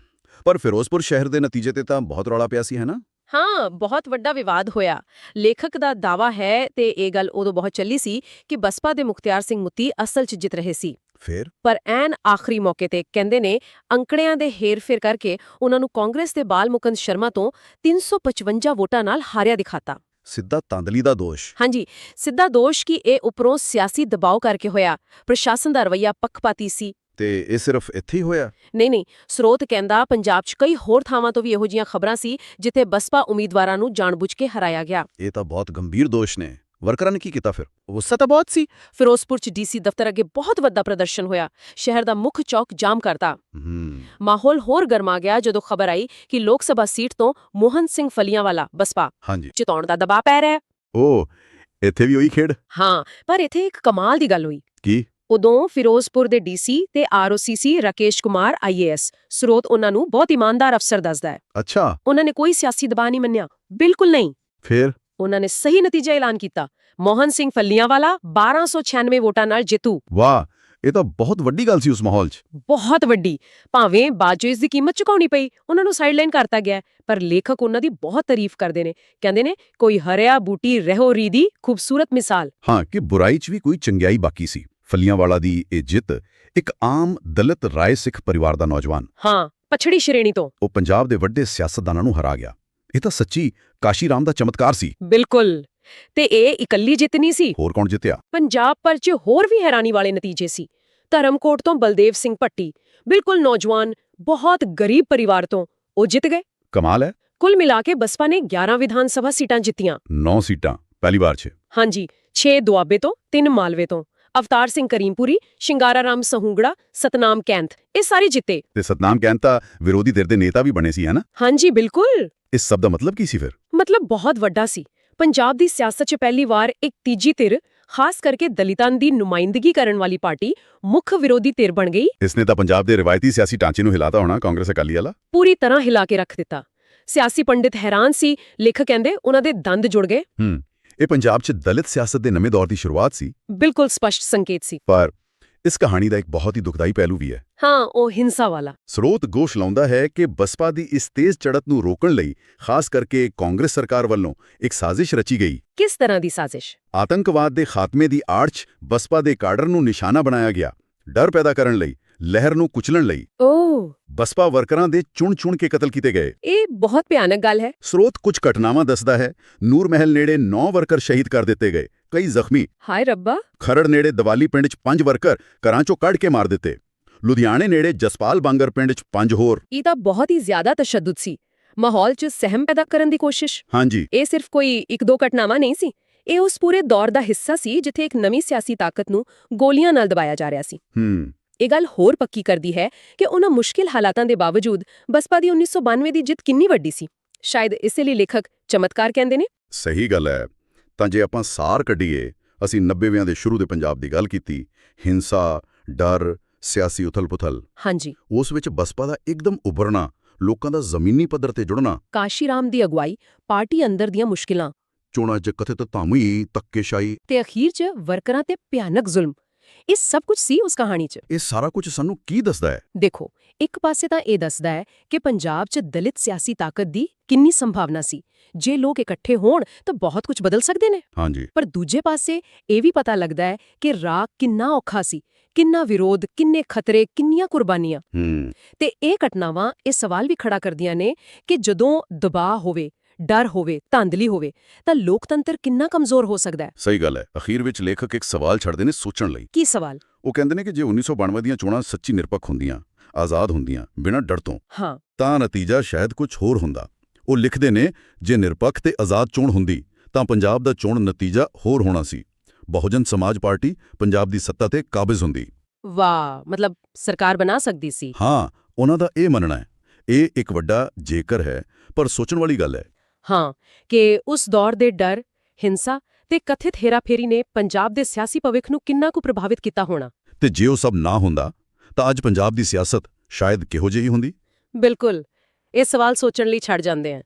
ਪਰ ਫਿਰੋਜ਼ਪੁਰ ਸ਼ਹਿਰ ਦੇ ਨਤੀਜੇ ਤੇ ਤਾਂ ਬਹੁਤ ਰੌਲਾ ਪਿਆ ਸੀ ਹੈ ਨਾ ਹਾਂ ਬਹੁਤ ਵੱਡਾ ਵਿਵਾਦ ਹੋਇਆ। ਲੇਖਕ ਦਾ ਦਾਵਾ ਹੈ ਤੇ ਇਹ ਗੱਲ ਉਦੋਂ ਬਹੁਤ ਚੱਲੀ ਸੀ ਕਿ ਬਸਪਾ ਦੇ ਮੁਖਤਿਆਰ ਸਿੰਘ ਮੁੱਤੀ ਅਸਲ 'ਚ ਜਿੱਤ ਰਹੇ ਸੀ। ਫਿਰ? ਪਰ ਐਨ ਆਖਰੀ ਮੌਕੇ ਤੇ ਕਹਿੰਦੇ ਨੇ ਅੰਕੜਿਆਂ ਦੇ ਹੇਰ-ਫੇਰ ਕਰਕੇ ਉਹਨਾਂ ਨੂੰ ਕਾਂਗਰਸ ਦੇ ਬਾਲ ਮੁਕੰਦ ਸ਼ਰਮਾ ਤੋਂ 355 ਵੋਟਾਂ ਨਾਲ ਹਾਰਿਆ ਦਿਖਾਤਾ। ਸਿੱਧਾ ਤਾਂਦਲੀ ਦਾ ਦੋਸ਼। ਹਾਂਜੀ ਸਿੱਧਾ ਦੋਸ਼ ਕਿ ਇਹ ਉੱਪਰੋਂ ਸਿਆਸੀ ਦਬਾਅ ਕਰਕੇ ਹੋਇਆ। ਪ੍ਰਸ਼ਾਸਨ ਦਾ ਰਵੱਈਆ ਪੱਖਪਾਤੀ ਸੀ। ਤੇ ਇਹ ਸਿਰਫ ਇੱਥੇ ਹੀ ਹੋਇਆ? ਨਹੀਂ ਨਹੀਂ ਸਰੋਤ ਕਹਿੰਦਾ ਪੰਜਾਬ 'ਚ ਕਈ ਹੋਰ ਥਾਵਾਂ ਤੋਂ ਵੀ ਇਹੋ ਜੀਆਂ ਖਬਰਾਂ ਸੀ ਜਿੱਥੇ ਬਸਪਾ ਉਮੀਦਵਾਰਾਂ ਨੂੰ ਜਾਣਬੁੱਝ ਕੇ ਹਰਾਇਆ ਗਿਆ। ਇਹ ਤਾਂ ਬਹੁਤ ਗੰਭੀਰ ਦੋਸ਼ ਨੇ। ਵਰਕਰਾਂ ਨੇ ਕੀ ਕੀਤਾ ਫਿਰ? ਗੁੱਸਾ ਤਾਂ ਬਹੁਤ ਸੀ। ਫਿਰੋਜ਼ਪੁਰ 'ਚ ਡੀਸੀ ਦਫ਼ਤਰ ਅੱਗੇ ਬਹੁਤ ਵੱਡਾ ਪ੍ਰਦਰਸ਼ਨ ਹੋਇਆ। ਸ਼ਹਿਰ ਦਾ ਮੁੱਖ ਚੌਕ ਜਾਮ ਕਰਤਾ। ਮਾਹੌਲ ਹੋਰ ਗਰਮਾ ਗਿਆ ਜਦੋਂ ਖਬਰ ਆਈ ਕਿ ਲੋਕ ਸਭਾ ਸੀਟ ਤੋਂ ਮੋਹਨ ਸਿੰਘ ਫਲੀਆਂਵਾਲਾ ਬਸਪਾ ਹਾਂਜੀ। ਚਿਤਾਉਣ ਦਾ ਦਬਾਅ ਪੈ ਰਿਹਾ। ਉਹ ਇੱਥੇ ਵੀ ਉਹੀ ਖੇਡ? ਹਾਂ ਪਰ ਇੱਥੇ ਇੱਕ ਕਮਾਲ ਦੀ ਗੱਲ ਹੋਈ। ਕੀ? ਉਦੋਂ ਫਿਰੋਜ਼ਪੁਰ ਦੇ ਡੀਸੀ ਤੇ ਆਰਓਸੀਸੀ ਰਾਕੇਸ਼ ਕੁਮਾਰ ਆਈਏਐਸ ਸਰੋਤ ਉਹਨਾਂ ਨੂੰ ਬਹੁਤ ਇਮਾਨਦਾਰ ਅਫਸਰ ਦੱਸਦਾ ਹੈ। ਅੱਛਾ। ਉਹਨਾਂ ਨੇ ਕੋਈ ਸਿਆਸੀ ਦਬਾਅ ਨਹੀਂ ਮੰਨਿਆ। ਬਿਲਕੁਲ ਨਹੀਂ। ਫਿਰ? ਉਹਨਾਂ ਨੇ ਸਹੀ ਨਤੀਜਾ ਐਲਾਨ ਕੀਤਾ। ਮੋਹਨ ਸਿੰਘ ਫੱਲੀਆਂਵਾਲਾ 1296 ਵੋਟਾਂ ਨਾਲ ਜਿੱਤੂ। ਵਾਹ ਇਹ ਤਾਂ ਬਹੁਤ ਵੱਡੀ ਗੱਲ ਸੀ ਉਸ ਮਾਹੌਲ 'ਚ। ਬਹੁਤ ਵੱਡੀ। ਭਾਵੇਂ ਬਾਅਦ 'ਚੋਂ ਇਸ ਦੀ ਕੀਮਤ ਚੁਕਾਉਣੀ ਪਈ ਉਹਨਾਂ ਨੂੰ ਸਾਈਡਲਾਈਨ ਕਰਤਾ ਗਿਆ ਪਰ ਲੇਖਕ ਉਹਨਾਂ ਦੀ ਬਹੁਤ ਤਾਰੀਫ ਕਰਦੇ ਨੇ। ਕਹਿੰਦੇ ਨੇ ਕੋਈ ਹਰਿਆ ਬੂਟੀ ਰਹਿਓ ਰੀ ਦੀ ਖੂਬਸੂਰਤ ਮਿਸਾਲ। ਹਾਂ ਕਿ ਬੁਰਾਈ 'ਚ ਵੀ ਕੋਈ ਚੰਗਿਆਈ ਬਾਕੀ ਸੀ। ਫਲੀਆਂਵਾਲਾ ਦੀ ਇਹ ਜਿੱਤ ਇੱਕ ਆਮ ਦਲਿਤ ਰਾਏ ਸਿੱਖ ਪਰਿਵਾਰ ਦਾ ਨੌਜਵਾਨ ਹਾਂ ਪਛੜੀ ਸ਼੍ਰੇਣੀ ਤੋਂ। ਉਹ ਪੰਜਾਬ ਦੇ ਵੱਡੇ ਸਿਆਸਤਦਾਨਾਂ ਨੂੰ ਹਰਾ ਗਿਆ। ਇਹ ਤਾਂ ਸੱਚੀ ਕਾਸ਼ੀ ਰਾਮ ਦਾ ਚਮਤਕਾਰ ਸੀ। ਬਿਲਕੁਲ। ਤੇ ਇਹ ਇਕੱਲੀ ਜਿੱਤ ਨਹੀਂ ਸੀ। ਹੋਰ ਕੌਣ ਜਿੱਤਿਆ? ਪੰਜਾਬ ਪਰ 'ਚ ਹੋਰ ਵੀ ਹੈਰਾਨੀ ਵਾਲੇ ਨਤੀਜੇ ਸੀ। ਧਰਮਕੋਟ ਤੋਂ ਬਲਦੇਵ ਸਿੰਘ ਭੱਟੀ। ਬਿਲਕੁਲ ਨੌਜਵਾਨ ਬਹੁਤ ਗਰੀਬ ਪਰਿਵਾਰ ਤੋਂ ਉਹ ਜਿੱਤ ਗਏ। ਕਮਾਲ ਹੈ। ਕੁੱਲ ਮਿਲਾ ਕੇ ਬਸਪਾ ਨੇ 11 ਵਿਧਾਨ ਸਭਾ ਸੀਟਾਂ ਜਿੱਤੀਆਂ। 9 ਸੀਟਾਂ ਪਹਿਲੀ ਵਾਰ 'ਚ। ਹਾਂਜੀ 6 ਦੁਆਬੇ ਤੋਂ 3 ਮਾਲਵੇ ਤੋਂ। ਅਵਤਾਰ ਸਿੰਘ ਕਰੀਮਪੁਰੀ ਸ਼ਿੰਗਾਰਾ ਰਾਮ ਸਹੂੰਗੜਾ ਸਤਨਾਮ ਕੈਂਥ ਇਹ ਸਾਰੇ ਜਿੱਤੇ। ਤੇ ਸਤਨਾਮ ਕਹਿੰਦਾ ਵਿਰੋਧੀ ਧਿਰ ਦੇ ਨੇਤਾ ਵੀ ਬਣੇ ਸੀ ਹੈ ਨਾ? ਹਾਂਜੀ ਬਿਲਕੁਲ। ਇਸ ਸਭ ਦਾ ਮਤਲਬ ਕੀ ਸੀ ਫਿਰ? ਮਤਲਬ ਬਹੁਤ ਵੱਡਾ ਸੀ। ਪੰਜਾਬ ਦੀ ਸਿਆਸਤ 'ਚ ਪਹਿਲੀ ਵਾਰ ਇੱਕ ਤੀਜੀ ਧਿਰ ਖਾਸ ਕਰਕੇ ਦਲਿਤਾਂ ਦੀ ਨੁਮਾਇੰਦਗੀ ਕਰਨ ਵਾਲੀ ਪਾਰਟੀ ਮੁੱਖ ਵਿਰੋਧੀ ਧਿਰ ਬਣ ਗਈ। ਇਸ ਨੇ ਤਾਂ ਪੰਜਾਬ ਦੇ ਰਿਵਾਇਤੀ ਸਿਆਸੀ ਢਾਂਚੇ ਨੂੰ ਹਿਲਾਤਾ ਹੋਣਾ ਕਾਂਗਰਸ ਅਕਾਲੀ ਵਾਲਾ। ਪੂਰੀ ਤਰ੍ਹਾਂ ਹਿਲਾ ਕੇ ਰੱਖ ਦਿੱਤਾ। ਸਿਆਸੀ ਪੰਡਿਤ ਹੈਰਾਨ ਸੀ ਲੇਖਕ ਕਹਿੰਦੇ ਉਹਨਾਂ ਦੇ ਦੰਦ ਜੁੜ ਗਏ। ਹੂੰ। ਇਹ ਪੰਜਾਬ 'ਚ ਦਲਿਤ ਸਿਆਸਤ ਦੇ ਨਵੇਂ ਦੌਰ ਦੀ ਸ਼ੁਰੂਆਤ ਸੀ। ਬਿਲਕੁਲ ਸਪਸ਼ਟ ਸੰਕੇਤ ਸੀ। ਪਰ ਇਸ ਕਹਾਣੀ ਦਾ ਇੱਕ ਬਹੁਤ ਹੀ ਦੁਖਦਾਈ ਪਹਿਲੂ ਵੀ ਹੈ। ਹਾਂ ਉਹ ਹਿੰਸਾ ਵਾਲਾ। ਸਰੋਤ ਗੋਸ਼ ਲਾਉਂਦਾ ਹੈ ਕਿ ਬਸਪਾ ਦੀ ਇਸ ਤੇਜ਼ ਚੜ੍ਹਤ ਨੂੰ ਰੋਕਣ ਲਈ ਖਾਸ ਕਰਕੇ ਕਾਂਗਰਸ ਸਰਕਾਰ ਵੱਲੋਂ ਇੱਕ ਸਾਜ਼ਿਸ਼ ਰਚੀ ਗਈ। ਕਿਸ ਤਰ੍ਹਾਂ ਦੀ ਸਾਜ਼ਿਸ਼? ਆਤੰਕਵਾਦ ਦੇ ਖਾਤਮੇ ਦੀ ਆੜ 'ਚ ਬਸਪਾ ਦੇ ਕਾਡਰ ਨੂੰ ਨਿਸ਼ਾਨਾ ਬਣਾਇਆ ਗਿਆ। ਡਰ ਪੈਦਾ ਕਰਨ ਲਈ ਲਹਿਰ ਨੂੰ ਕੁਚਲਣ ਲਈ ਓਹ। ਬਸਪਾ ਵਰਕਰਾਂ ਦੇ ਚੁਣ-ਚੁਣ ਕੇ ਕਤਲ ਕੀਤੇ ਗਏ। ਇਹ ਬਹੁਤ ਭਿਆਨਕ ਗੱਲ ਹੈ। ਸਰੋਤ ਕੁਝ ਘਟਨਾਵਾਂ ਦੱਸਦਾ ਹੈ ਨੂਰ ਮਹਿਲ ਨੇੜੇ 9 ਵਰਕਰ ਸ਼ਹੀਦ ਕਰ ਦਿੱਤੇ ਗਏ ਕਈ ਜ਼ਖਮੀ। ਹਾਏ ਰੱਬਾ। ਖਰੜ ਨੇੜੇ ਦੀਵਾਲੀ ਪਿੰਡ 'ਚ 5 ਵਰਕਰ ਘਰਾਂ 'ਚੋਂ ਕੱਢ ਕੇ ਮਾਰ ਦਿੱਤੇ। ਲੁਧਿਆਣੇ ਨੇੜੇ ਜਸਪਾਲ ਬਾਂਗਰ ਪਿੰਡ 'ਚ 5 ਹੋਰ। ਇਹ ਤਾਂ ਬਹੁਤ ਹੀ ਜ਼ਿਆਦਾ ਤਸ਼ੱਦਦ ਸੀ। ਮਾਹੌਲ 'ਚ ਸਹਿਮ ਪੈਦਾ ਕਰਨ ਦੀ ਕੋਸ਼ਿਸ਼। ਹਾਂਜੀ। ਇਹ ਸਿਰਫ ਕੋਈ ਇੱਕ ਦੋ ਘਟਨਾਵਾਂ ਨਹੀਂ ਸੀ। ਇਹ ਉਸ ਪੂਰੇ ਦੌਰ ਦਾ ਹਿੱਸਾ ਸੀ ਜਿੱਥੇ ਇੱਕ ਨਵੀਂ ਸਿਆਸੀ ਤਾਕਤ ਨੂੰ ਗੋਲੀਆਂ ਨਾਲ ਦਬਾਇਆ ਜਾ ਰਿਹਾ ਸੀ। ਹੂੰ। ਇਹ ਗੱਲ ਹੋਰ ਪੱਕੀ ਕਰਦੀ ਹੈ ਕਿ ਉਹਨਾਂ ਮੁਸ਼ਕਿਲ ਹਾਲਾਤਾਂ ਦੇ ਬਾਵਜੂਦ ਬਸਪਾ ਦੀ 1992 ਦੀ ਜਿੱਤ ਕਿੰਨੀ ਵੱਡੀ ਸੀ। ਸ਼ਾਇਦ ਇਸੇ ਲਈ ਲੇਖਕ ਚਮਤਕਾਰ ਕਹਿੰਦੇ ਨੇ। ਸਹੀ ਗੱਲ ਹੈ। ਤਾਂ ਜੇ ਆਪਾਂ ਸਾਰ ਕੱਢੀਏ ਅਸੀਂ 90ਵਿਆਂ ਦੇ ਸ਼ੁਰੂ ਦੇ ਪੰਜਾਬ ਦੀ ਗੱਲ ਕੀਤੀ ਹਿੰਸਾ ਡਰ ਸਿਆਸੀ ਉਥਲ-ਪੁਥਲ। ਹਾਂਜੀ। ਉਸ ਵਿੱਚ ਬਸਪਾ ਦਾ ਇੱਕਦਮ ਉੱਭਰਨਾ ਲੋਕਾਂ ਦਾ ਜ਼ਮੀਨੀ ਪੱਧਰ ਤੇ ਜੁੜਨਾ। ਕਾਸ਼ੀਰਾਮ ਦੀ ਅਗਵਾਈ ਪਾਰਟੀ ਅੰਦਰ ਦੀਆਂ ਮੁਸ਼ਕਿਲਾਂ। ਚੋਣਾਂ 'ਚ ਕਥਿਤ ਧਾਮੀ ਧੱਕੇਸ਼ਾਹੀ। ਤੇ ਅਖੀਰ 'ਚ ਵਰਕਰਾਂ ਤੇ ਭਿਆਨਕ ਜ਼ੁਲਮ। ਇਹ ਸਭ ਕੁਝ ਸੀ ਉਸ ਕਹਾਣੀ 'ਚ। ਇਹ ਸਾਰਾ ਕੁਝ ਸਾਨੂੰ ਕੀ ਦੱਸਦਾ ਹੈ? ਦੇਖੋ ਇੱਕ ਪਾਸੇ ਤਾਂ ਇਹ ਦੱਸਦਾ ਹੈ ਕਿ ਪੰਜਾਬ 'ਚ ਦਲਿਤ ਸਿਆਸੀ ਤਾਕਤ ਦੀ ਕਿੰਨੀ ਸੰਭਾਵਨਾ ਸੀ। ਜੇ ਲੋਕ ਇਕੱਠੇ ਹੋਣ ਤਾਂ ਬਹੁਤ ਕੁਝ ਬਦਲ ਸਕਦੇ ਨੇ। ਹਾਂਜੀ। ਪਰ ਦੂਜੇ ਪਾਸੇ ਇਹ ਵੀ ਪਤਾ ਲੱਗਦਾ ਹੈ ਕਿ ਰਾਹ ਕਿੰਨਾ ਔਖਾ ਸੀ ਕਿੰਨਾ ਵਿਰੋਧ ਕਿੰਨੇ ਖਤਰੇ ਕਿੰਨੀਆਂ ਕੁਰਬਾਨੀਆਂ। ਹੂੰ। ਤੇ ਇਹ ਘਟਨਾਵਾਂ ਇਹ ਸਵਾਲ ਵੀ ਖੜਾ ਕਰਦੀਆਂ ਨੇ ਕਿ ਜਦੋਂ ਦਬਾਅ ਹੋਵੇ ਡਰ ਹੋਵੇ ਧਾਂਦਲੀ ਹੋਵੇ ਤਾਂ ਲੋਕਤੰਤਰ ਕਿੰਨਾ ਕਮਜ਼ੋਰ ਹੋ ਸਕਦਾ ਹੈ? ਸਹੀ ਗੱਲ ਹੈ। ਅਖੀਰ ਵਿੱਚ ਲੇਖਕ ਇੱਕ ਸਵਾਲ ਛੱਡਦੇ ਨੇ ਸੋਚਣ ਲਈ। ਕੀ ਸਵਾਲ? ਉਹ ਕਹਿੰਦੇ ਨੇ ਕਿ ਜੇ 1992 ਦੀਆਂ ਚੋਣਾਂ ਸੱਚੀ ਨਿਰਪੱਖ ਹੁੰਦੀਆਂ ਆਜ਼ਾਦ ਹੁੰਦੀਆਂ ਬਿਨਾਂ ਡਰ ਤੋਂ ਹਾਂ। ਤਾਂ ਨਤੀਜਾ ਸ਼ਾਇਦ ਕੁਝ ਹੋਰ ਹੁੰਦਾ। ਉਹ ਲਿਖਦੇ ਨੇ ਜੇ ਨਿਰਪੱਖ ਤੇ ਆਜ਼ਾਦ ਚੋਣ ਹੁੰਦੀ ਤਾਂ ਪੰਜਾਬ ਦਾ ਚੋਣ ਨਤੀਜਾ ਹੋਰ ਹੋਣਾ ਸੀ। ਬਹੁਜਨ ਸਮਾਜ ਪਾਰਟੀ ਪੰਜਾਬ ਦੀ ਸੱਤਾ ਤੇ ਕਾਬਜ਼ ਹੁੰਦੀ। ਵਾਹ! ਮਤਲਬ ਸਰਕਾਰ ਬਣਾ ਸਕਦੀ ਸੀ। ਹਾਂ ਉਹਨਾਂ ਦਾ ਇਹ ਮੰਨਣਾ ਹੈ। ਇਹ ਇੱਕ ਵੱਡਾ ਜੇਕਰ ਹੈ ਪਰ ਸੋਚਣ ਵਾਲੀ ਗੱਲ ਹੈ। ਹਾਂ ਕਿ ਉਸ ਦੌਰ ਦੇ ਡਰ ਹਿੰਸਾ ਤੇ ਕਥਿਤ ਹੇਰਾਫੇਰੀ ਨੇ ਪੰਜਾਬ ਦੇ ਸਿਆਸੀ ਭਵਿੱਖ ਨੂੰ ਕਿੰਨਾ ਕੁ ਪ੍ਰਭਾਵਿਤ ਕੀਤਾ ਹੋਣਾ? ਤੇ ਜੇ ਉਹ ਸਭ ਨਾ ਹੁੰਦਾ ਤਾਂ ਅੱਜ ਪੰਜਾਬ ਦੀ ਸਿਆਸਤ ਸ਼ਾਇਦ ਕਿਹੋ ਜਿਹੀ ਹੁੰਦੀ? ਬਿਲਕੁਲ ਇਹ ਸਵਾਲ ਸੋਚਣ ਲਈ ਛੱਡ ਜਾਂਦੇ ਆ।